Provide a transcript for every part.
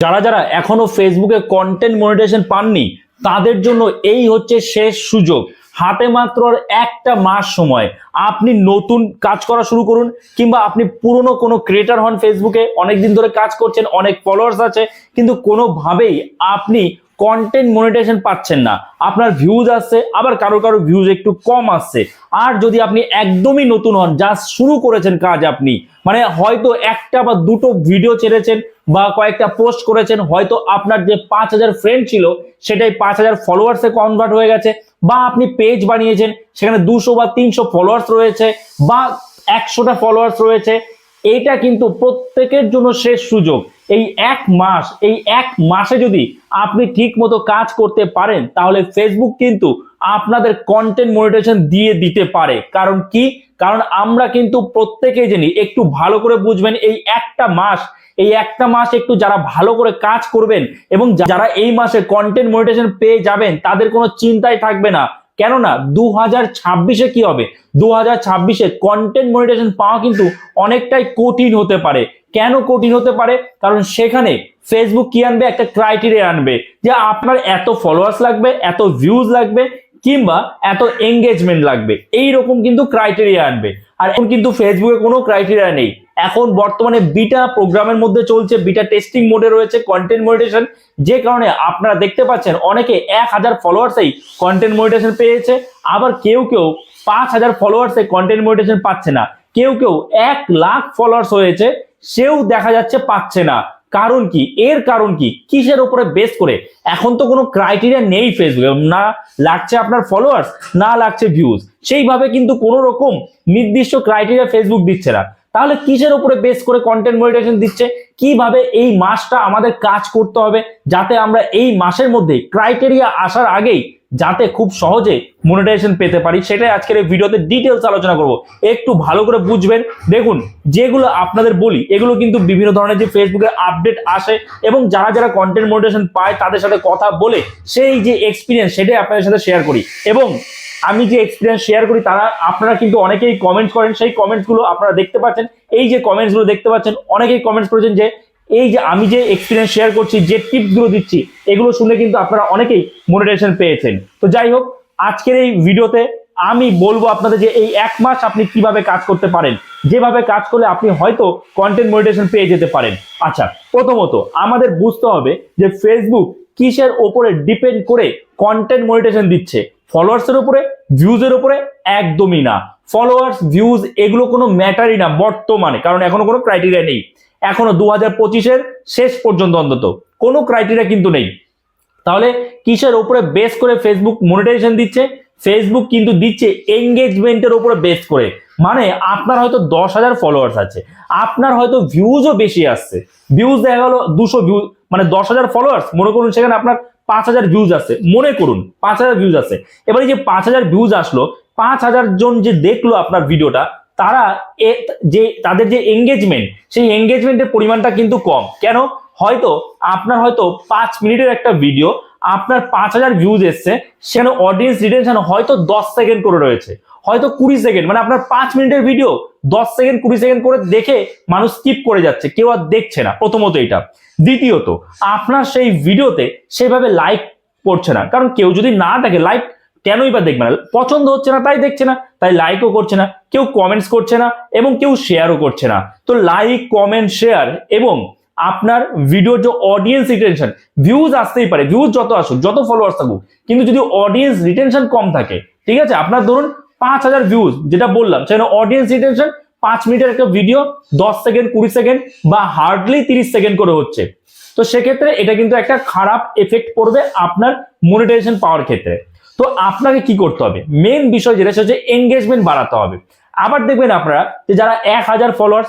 যারা যারা এখনও ফেসবুকে কন্টেন্ট মনিটাইজেশন পাননি, তাদের জন্য এই হচ্ছে শেষ সুযোগ। হাতে মাত্র একটা মাস সময়। আপনি নতুন কাজ করা শুরু করুন, কিংবা আপনি পুরনো কোনো ক্রিয়েটার হন ফেসবুকে অনেক দিন ধরে কাজ করছেন, অনেক ফলোয়ার্স আছে, কিন্তু কোনোভাবেই আপনি কন্টেন্ট মনিটাইজেশন পাচ্ছেন না। আপনার ভিউজ আসছে, আবার কারও কারও ভিউজ একটু কম আসছে। আর যদি আপনি একদমই নতুন হন জাস্ট শুরু করেছেন কাজ আপনি মানে হয়তো একটা বা দুটো ভিডিও ছেড়েছেন বা কয়েকটা পোস্ট করেছেন, হয়তো আপনার যে পাঁচ হাজার ফ্রেন্ড ছিল, সেটাই পাঁচ হাজার ফলোয়ার্সে কনভার্ট হয়ে গেছে, বা আপনি পেজ বানিয়েছেন, সেখানে দুশো বা তিনশো ফলোয়ার্স রয়েছে, বা একশোটা ফলোয়ার্স রয়েছে, এইটা কিন্তু প্রত্যেকের জন্য শেষ সুযোগ। এই এক মাস, এই এক মাসে যদি আপনি ঠিক মতো কাজ করতে পারেন, তাহলে ফেসবুক কিন্তু আপনাদের কন্টেন্ট মনিটেশন দিয়ে দিতে পারে। কারণ কি? কারণ আমরা কিন্তু প্রত্যেকেই জানি, একটু ভালো করে বুঝবেন এই একটা মাস, এই একটা মাস একটু যারা ভালো করে কাজ করবেন এবং যারা এই মাসে কন্টেন্ট মনিটেশন পেয়ে যাবেন, তাদের কোনো চিন্তাই থাকবে না। কেননা দু হাজার ছাব্বিশে কি হবে? দু হাজার ছাব্বিশে কন্টেন্ট মনিটেশন পাওয়া কিন্তু অনেকটাই কঠিন হতে পারে। কেন কঠিন হতে পারে? কারণ সেখানে ফেসবুক কি আনবে? একটা ক্রাইটেরিয়া আনবে যে আপনার এত ফলোয়ার্স লাগবে, এত ভিউজ লাগবে কিংবা এত এঙ্গেজমেন্ট লাগবে। এই রকম কিন্তু ক্রাইটেরিয়া আনবে। আর এখন কিন্তু ফেসবুকে কোনো ক্রাইটেরিয়া নেই। এখন বর্তমানে বিটা প্রোগ্রামের মধ্যে চলছে বিটা টেস্টিং মোডে রয়েছে কন্টেন্ট মনিটেশন যে কারণে আপনারা দেখতে পাচ্ছেন অনেকে এক হাজার ফলোয়ার্সেই কন্টেন্ট মনিটেশন পেয়েছে, আবার কেউ কেউ পাঁচ হাজার ফলোয়ার্সে কন্টেন্ট মনিটেশন পাচ্ছে না। কেউ কেউ এক লাখ ফলোয়ার্স হয়েছে সেও দেখা যাচ্ছে পাচ্ছে না। কারণ কি? এর কারণ কি? কিসের উপরে বেস করে? এখন তো কোনো ক্রাইটেরিয়া নেই ফেসবুকে না লাগছে আপনার ফলোয়ার্স না লাগছে ভিউজ সেইভাবে কিন্তু কোনো রকম নির্দিষ্ট ক্রাইটেরিয়া ফেসবুক দিচ্ছে না। তাহলে কিসের উপরে বেস করে কন্টেন্ট মনিটেশন দিচ্ছে? কীভাবে এই মাসটা আমাদের কাজ করতে হবে? যাতে আমরা এই মাসের মধ্যে ক্রাইটেরিয়া আসার আগেই যাতে খুব সহজে মনিটাইজেশন পেতে পারি, সেটাই আজকের এই ভিডিওতে ডিটেলস আলোচনা করব। একটু ভালো করে বুঝবেন। দেখুন, যেগুলো আপনাদের বলি, এগুলো কিন্তু বিভিন্ন ধরনের যে ফেসবুকে আপডেট আসে এবং যারা যারা কন্টেন্ট মনিটাইজেশন পায়, তাদের সাথে কথা বলে সেই যে এক্সপিরিয়েন্স সেটাই আপনাদের সাথে শেয়ার করি। এবং আমি যে এক্সপিরিয়েন্স শেয়ার করি, তারা, আপনারা কিন্তু অনেকেই কমেন্টস করেন, সেই কমেন্টসগুলো আপনারা দেখতে পাচ্ছেন। এই যে কমেন্টসগুলো দেখতে পাচ্ছেন, অনেকেই কমেন্টস করেছেন যে এই যে আমি যে এক্সপিরিয়েন্স শেয়ার করছি, যে টিপসগুলো দিচ্ছি, এগুলো শুনে কিন্তু আপনারা অনেকেই মোটিভেশন পেয়েছেন। তো যাই হোক, আজকের এই ভিডিওতে আমি বলব আপনাদের যে এই এক মাস আপনি কীভাবে কাজ করতে পারেন। যেভাবে কাজ করলে আপনি হয়তো কন্টেন্ট মোটিভেশন পেয়ে যেতে পারেন। আচ্ছা প্রথমত আমাদের বুঝতে হবে যে ফেসবুক কিসের ওপরে ডিপেন্ড করে কন্টেন্ট মনিটেশন দিচ্ছে। ফলোয়ার্সের উপরে ভিউজের উপরে একদমই না। ফলোয়ার্স ভিউজ এগুলো কোনো ম্যাটারই না বর্তমানে, কারণ এখনও কোনো ক্রাইটেরিয়া নেই। এখনও দু হাজার পঁচিশের শেষ পর্যন্ত অন্তত। কোনো ক্রাইটেরিয়া কিন্তু নেই। তাহলে কিসের উপরে বেস করে ফেসবুক মনিটাইজেশন দিচ্ছে? ফেসবুক কিন্তু দিচ্ছে এঙ্গেজমেন্টের উপরে বেস করে। মানে আপনার হয়তো দশ হাজার ফলোয়ার্স আছে। আপনার হয়তো ভিউজও বেশি আসছে। ভিউজ দেখা গেলো দুশো ভিউজ মানে দশ হাজার ফলোয়ার্স মনে করুন সেখানে আপনার পাঁচ হাজার ভিউজ আছে মনে করুন, পাঁচ হাজার ভিউজ আছে এবারে যে পাঁচ হাজার ভিউজ আসলো, পাঁচ হাজার জন যে দেখল আপনার ভিডিওটা তারা যে, তাদের যে এঙ্গেজমেন্ট সেই এঙ্গেজমেন্টের পরিমাণটা কিন্তু কম। কেন? হয়তো আপনার হয়তো পাঁচ মিনিটের একটা ভিডিও আপনার পাঁচ হাজার ভিউজ এসছে, সেখানে অডিয়েন্স রিটেনশন হয়তো দশ সেকেন্ড করে রয়েছে। হয়তো কুড়ি সেকেন্ড মানে আপনার পাঁচ মিনিটের ভিডিও দশ সেকেন্ড কুড়ি সেকেন্ড করে দেখে মানুষ স্কিপ করে যাচ্ছে, কেউ আর দেখছে না, প্রথমত এটা। দ্বিতীয়ত, আপনার সেই ভিডিওতে সেভাবে লাইক পড়ছে না। কারণ কেউ যদি না দেখে লাইক কেনই বা দেখবে না? পছন্দ হচ্ছে না, তাই দেখছে না, তাই লাইকও করছে না, কেউ কমেন্টস করছে না, এবং কেউ শেয়ারও করছে না। তো লাইক কমেন্ট শেয়ার এবং আপনার ভিডিওর যে অডিয়েন্স রিটেনশন ভিউজ আসতেই পারে ভিউজ যত আসুক, যত ফলোয়ার্স থাকুক, কিন্তু যদি অডিয়েন্স রিটেনশন কম থাকে, ঠিক আছে? আপনার ধরুন পাঁচ হাজার ভিউজ যেটা বললাম, সেখানে অডিয়েন্স রিটেনশন পাঁচ মিনিটের একটা ভিডিও দশ সেকেন্ড কুড়ি সেকেন্ড বা হার্ডলি তিরিশ সেকেন্ড করে হচ্ছে। তো সেক্ষেত্রে এটা কিন্তু একটা খারাপ এফেক্ট পড়বে আপনার মনিটাইজেশন পাওয়ার ক্ষেত্রে। তো আপনাকে কি করতে হবে? মেন বিষয় যেটা হচ্ছে এঙ্গেজমেন্ট বাড়াতে হবে। আবার দেখবেন আপনারা যে যারা এক হাজার ফলোয়ার্স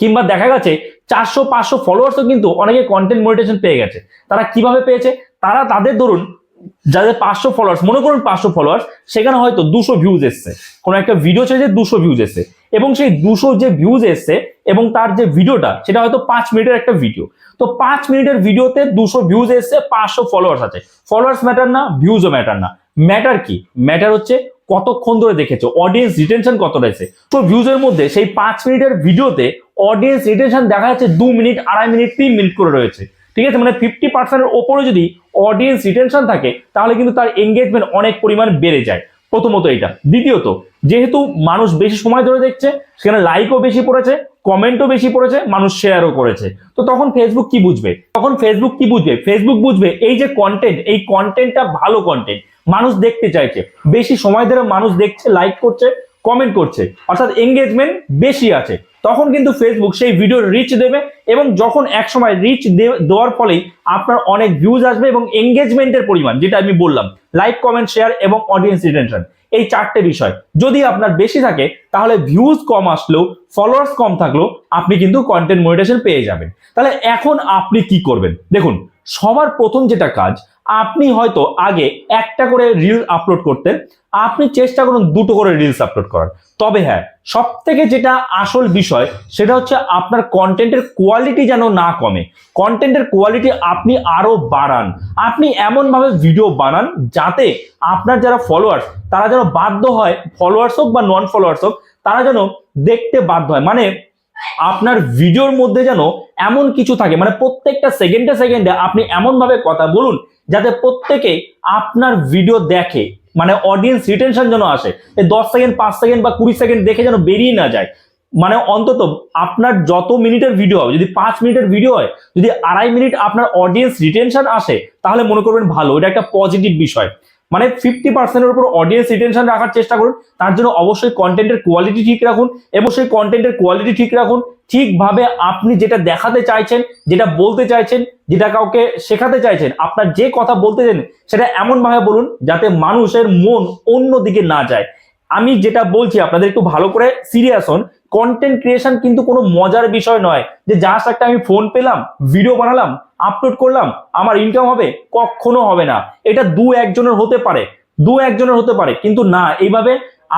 কিংবা দেখা গেছে চারশো, পাঁচশো ফলোয়ার্সও কিন্তু অনেকে কন্টেন্ট মনিটেশন পেয়ে গেছে। তারা কীভাবে পেয়েছে? তারা তাদের ধরুন যাদের পাঁচশো ফলোয়ার্স মনে করুন পাঁচশো ফলোয়ার্স সেখানে হয়তো দুশো ভিউজ এসছে। কোনো একটা ভিডিও ছেড়েছে দুশো ভিউজ এসছে। এবং সেই দুশো যে ভিউজ এসছে এবং তার যে ভিডিওটা সেটা হয়তো পাঁচ মিনিটের একটা ভিডিও তো পাঁচ মিনিটের ভিডিওতে দুশো ভিউজ এসছে, পাঁচশো ফলোয়ার্স আছে। ফলোয়ার্স ম্যাটার না ভিউজও ম্যাটার না। ম্যাটার কি? ম্যাটার হচ্ছে কতক্ষণ ধরে দেখেছ অডিয়েন্স রিটেনশন কত রয়েছে তো ভিউজের মধ্যে সেই পাঁচ মিনিটের ভিডিওতে অডিয়েন্স রিটেনশন দেখা যাচ্ছে দু মিনিট, আড়াই মিনিট, তিন মিনিট করে রয়েছে। ঠিক আছে? মানে ফিফটি পার্সেন্টের ওপরে যদি অডিয়েন্স রিটেনশন থাকে, তাহলে কিন্তু তার এঙ্গেজমেন্ট অনেক পরিমাণ বেড়ে যায়। প্রথমত এটা দ্বিতীয়ত, যেহেতু মানুষ বেশি সময় ধরে দেখছে, সেখানে লাইকও বেশি পড়েছে কমেন্টও বেশি পড়েছে, মানুষ শেয়ারও করেছে। তো তখন ফেসবুক কি বুঝবে? তখন ফেসবুক কি বুঝবে? ফেসবুক বুঝবে এই যে কন্টেন্ট এই কন্টেন্টটা ভালো কন্টেন্ট মানুষ দেখতে চাইছে। বেশি সময় ধরে মানুষ দেখছে লাইক করছে কমেন্ট করছে। অর্থাৎ এঙ্গেজমেন্ট বেশি আছে। তখন কিন্তু ফেসবুক সেই ভিডিওর রিচ দেবে এবং যখন এক সময় রিচ দেওয়ার ফলেই আপনার অনেক ভিউজ আসবে এবং এঙ্গেজমেন্টের পরিমাণ, যেটা আমি বললাম। লাইক কমেন্ট শেয়ার এবং অডিয়েন্স রিটেনশন এই চারটে বিষয়। যদি আপনার বেশি থাকে, তাহলে ভিউজ কম আসলেও ফলোয়ার্স কম থাকলেও, আপনি কিন্তু কন্টেন্ট মনিটেশন পেয়ে যাবেন। তাহলে এখন আপনি কি করবেন? দেখুন সবার প্রথম যেটা কাজ, আপনি হয়তো আগে একটা করে রিল আপলোড করতেন, আপনি চেষ্টা করুন দুটো করে রিলস আপলোড করার। তবে হ্যাঁ সব থেকে যেটা আসল বিষয় সেটা হচ্ছে আপনার কন্টেন্টের কোয়ালিটি যেন না কমে। কন্টেন্টের কোয়ালিটি আপনি আরও বাড়ান। আপনি এমনভাবে ভিডিও বানান যাতে আপনার যারা ফলোয়ার্স তারা যেন বাধ্য হয় ফলোয়ার্স হোক বা নন ফলোয়ার্স হোক, তারা যেন দেখতে বাধ্য হয়। মানে আপনার ভিডিওর মধ্যে যেন এমন কিছু থাকে মানে প্রত্যেকটা সেকেন্ডে সেকেন্ডে আপনি এমনভাবে কথা বলুন, যাতে প্রত্যেকে আপনার ভিডিও দেখে মানে অডিয়েন্স রিটেনশন যেন আসে। দশ সেকেন্ড, পাঁচ সেকেন্ড বা কুড়ি সেকেন্ড দেখে যেন বেরিয়ে না যায়। মানে অন্তত আপনার যত মিনিটের ভিডিও হবে, যদি পাঁচ মিনিটের ভিডিও হয়, যদি আড়াই মিনিট আপনার অডিয়েন্স রিটেনশন আসে, তাহলে মনে করবেন ভালো। এটা একটা পজিটিভ বিষয়। মানে ফিফটি পার্সেন্টের উপর অডিয়েন্স রিটেনশন রাখার চেষ্টা করুন। তার জন্য অবশ্যই কন্টেন্টের কোয়ালিটি ঠিক রাখুন এবং সেই কন্টেন্টের কোয়ালিটি ঠিক রাখুন। ঠিকভাবে আপনি যেটা দেখাতে চাইছেন, যেটা বলতে চাইছেন, যেটা কাউকে শেখাতে চাইছেন, আপনার যে কথা বলতে চান সেটা এমনভাবে বলুন যাতে মানুষের মন অন্য দিকে না যায়। আমি যেটা বলছি, আপনাদের একটু ভালো করে সিরিয়াস হন। কন্টেন্ট ক্রিয়েশন কিন্তু কোনো মজার বিষয় নয়। যে জাস্ট একটা আমি ফোন পেলাম ভিডিও বানালাম আপলোড করলাম, আমার ইনকাম হবে, কখনো হবে না। এটা দু একজনের হতে পারে, দু একজনের হতে পারে, কিন্তু না, এইভাবে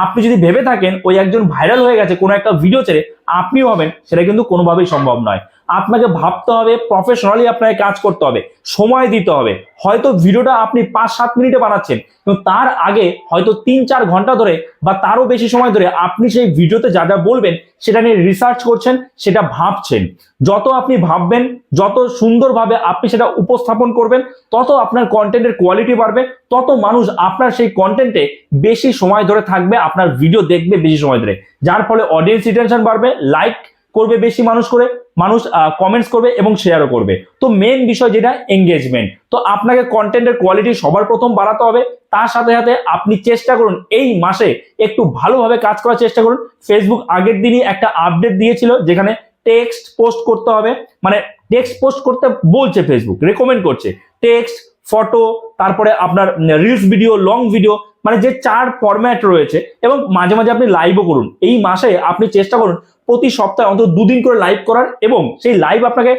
আপনি যদি ভেবে থাকেন, ওই একজন ভাইরাল হয়ে গেছে কোনো একটা ভিডিও ছেড়ে, আপনিও হবেন, সেটা কিন্তু কোনোভাবেই সম্ভব নয়। আপনাকে ভাবতে হবে প্রফেশনালি আপনাকে কাজ করতে হবে, সময় দিতে হবে। হয়তো ভিডিওটা আপনি পাঁচ সাত মিনিটে বানাচ্ছেন, কিন্তু তার আগে হয়তো তিন চার ঘণ্টা ধরে বা তারও বেশি সময় ধরে আপনি সেই ভিডিওতে যা যা বলবেন, সেটা নিয়ে রিসার্চ করছেন, সেটা ভাবছেন। যত আপনি ভাববেন, যত সুন্দরভাবে আপনি সেটা উপস্থাপন করবেন, তত আপনার কন্টেন্টের কোয়ালিটি বাড়বে, তত মানুষ আপনার সেই কন্টেন্টে বেশি সময় ধরে থাকবে, আপনার ভিডিও দেখবে বেশি সময় ধরে। যার ফলে অডিয়েন্স রিটেনশন বাড়বে লাইক করবে বেশি মানুষ করে, মানুষ কমেন্টস করবে এবং শেয়ারও করবে। তো মেন বিষয় যেটা এঙ্গেজমেন্ট তো আপনাকে কন্টেন্টের কোয়ালিটি সবার প্রথম বাড়াতে হবে। তার সাথে সাথে আপনি চেষ্টা করুন, এই মাসে একটু ভালোভাবে কাজ করার চেষ্টা করুন। ফেসবুক আগের দিনই একটা আপডেট দিয়েছিল, যেখানে টেক্সট পোস্ট করতে হবে। মানে টেক্সট পোস্ট করতে বলছে ফেসবুক রেকমেন্ড করছে। টেক্সট ফটো তারপরে আপনার রিলস ভিডিও লং ভিডিও মানে যে চার ফরম্যাট রয়েছে এবং মাঝে মাঝে আপনি লাইভও করুন। এই মাসে আপনি চেষ্টা করুন প্রতি সপ্তাহে অন্তত দুদিন করে লাইভ করার এবং সেই লাইভ আপনাকে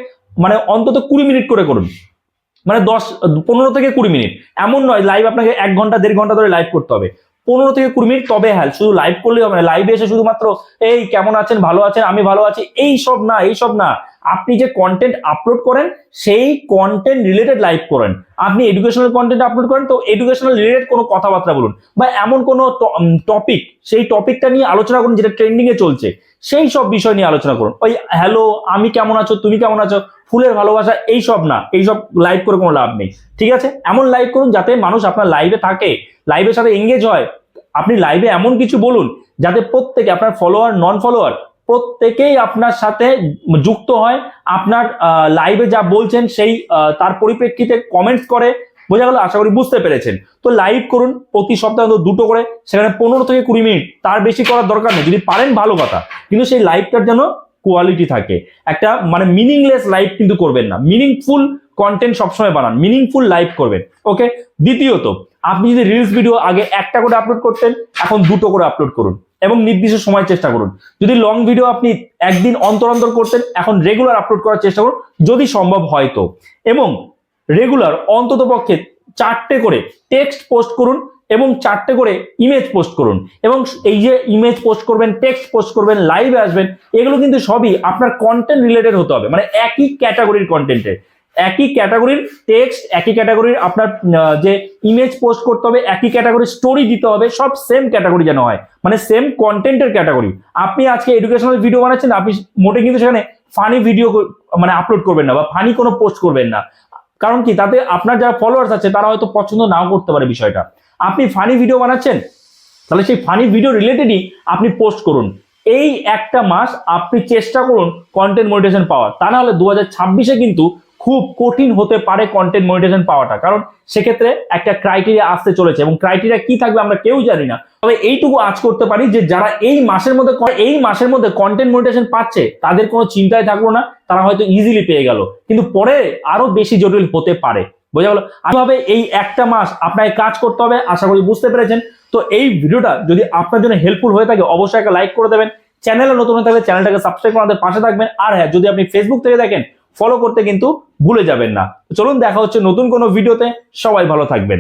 মানে অন্তত কুড়ি মিনিট করে করুন। মানে দশ, পনেরো থেকে কুড়ি মিনিট এমন নয় লাইভ আপনাকে এক ঘণ্টা, দেড় ঘণ্টা ধরে লাইভ করতে হবে। পনেরো থেকে কুড়ি মিনিট তবে হ্যাঁ শুধু লাইভ করলেই হবে না। লাইভে এসে শুধুমাত্র, এই কেমন আছেন? ভালো আছেন? আমি ভালো আছি? এই সব না, এই সব না। আপনি যে কন্টেন্ট আপলোড করেন, সেই কন্টেন্ট রিলেটেড লাইভ করেন। আপনি এডুকেশনাল কন্টেন্ট আপলোড করেন, তো এডুকেশনাল রিলেটেড কোনো কথাবার্তা বলুন বা এমন কোনো টপিক সেই টপিকটা নিয়ে আলোচনা করুন যেটা ট্রেন্ডিং এ চলছে। সেই সব বিষয় নিয়ে আলোচনা করুন। ওই হ্যালো আমি কেমন আছো? তুমি কেমন আছো? ফুলের ভালোবাসা? এই সব না, এই সব লাইভ করে কোনো লাভ নেই। ঠিক আছে? এমন লাইভ করুন যাতে মানুষ আপনার লাইভে থাকে লাইভের সাথে এঙ্গেজ হয়। আপনি লাইভে এমন কিছু বলুন যাতে প্রত্যেকে আপনার ফলোয়ার নন ফলোয়ার প্রত্যেকেই আপনার সাথে যুক্ত হয়। আপনার লাইভে যা বলছেন সেই তার পরিপ্রেক্ষিতে কমেন্টস করে। বোঝা গেল, আশা করি বুঝতে পেরেছেন। তো লাইভ করুন, প্রতি সপ্তাহে দুটো করে, সেখানে পনেরো থেকে কুড়ি মিনিট। তার বেশি করার দরকার নেই। যদি পারেন, ভালো কথা। কিন্তু সেই লাইভটার যেন কোয়ালিটি থাকে। একটা মানে মিনিংলেস লাইভ কিন্তু করবেন না। মিনিংফুল কন্টেন্ট সবসময় বানান। মিনিংফুল লাইভ করবেন। ওকে দ্বিতীয়ত আপনি যদি রিলস ভিডিও আগে একটা করে আপলোড করতেন, এখন দুটো করে আপলোড করুন এবং নির্দিষ্ট সময় চেষ্টা করুন। যদি লং ভিডিও আপনি একদিন অন্তর অন্তর করতেন, এখন রেগুলার আপলোড করার চেষ্টা করুন, যদি সম্ভব হয় তো। এবং রেগুলার অন্তত পক্ষে চারটে করে টেক্সট পোস্ট করুন এবং চারটে করে ইমেজ পোস্ট করুন। এবং এই যে ইমেজ পোস্ট করবেন টেক্সট পোস্ট করবেন লাইভে আসবেন, এগুলো কিন্তু সবই আপনার কন্টেন্ট রিলেটেড হতে হবে। মানে একই ক্যাটাগরির কন্টেন্টের একই ক্যাটাগরির টেক্সট একই ক্যাটাগরির আপনার যে ইমেজ পোস্ট করতে হবে, একই ক্যাটাগরির স্টোরি দিতে হবে, সব সেম ক্যাটাগরি যেন হয়। মানে সেম কন্টেন্টের ক্যাটাগরি আপনি আজকে এডুকেশনাল ভিডিও বানাচ্ছেন, আপনি মোটে কিন্তু সেখানে ফানি ভিডিও মানে আপলোড করবেন না বা ফানি কোনো পোস্ট করবেন না। কারণ কি? তাতে আপনার যারা ফলোয়ার্স আছে, তারা হয়তো পছন্দ নাও করতে পারে বিষয়টা। আপনি ফানি ভিডিও বানাচ্ছেন, তাহলে সেই ফানি ভিডিও রিলেটেডই আপনি পোস্ট করুন। এই একটা মাস আপনি চেষ্টা করুন কন্টেন্ট মনিটেশন পাওয়ার। তা না হলে দু হাজার কিন্তু খুব কঠিন হতে পারে কন্টেন্ট মনিটেশন পাওয়াটা। কারণ সেক্ষেত্রে একটা ক্রাইটেরিয়া আসতে চলেছে এবং ক্রাইটেরিয়া কি থাকবে আমরা কেউ জানি না। তবে এইটুকু আজ করতে পারি যে যারা এই মাসের মধ্যে এই মাসের মধ্যে কন্টেন্ট মনিটেশন পাচ্ছে, তাদের কোনো চিন্তায় থাকল না, তারা হয়তো ইজিলি পেয়ে গেল। কিন্তু পরে আরও বেশি জটিল হতে পারে। বোঝা গেল? কীভাবে এই একটা মাস আপনাকে কাজ করতে হবে, আশা করি বুঝতে পেরেছেন। তো এই ভিডিওটা যদি আপনার জন্য হেল্পফুল হয়ে থাকে, অবশ্যই একটা লাইক করে দেবেন। চ্যানেলে নতুন হয়ে থাকলে চ্যানেলটাকে সাবস্ক্রাইব করে আমাদের পাশে থাকবেন। আর হ্যাঁ যদি আপনি ফেসবুক থেকে দেখেন ফলো করতে কিন্তু ভুলে যাবেন না। চলুন দেখা হচ্ছে নতুন কোনো ভিডিওতে সবাই ভালো থাকবেন।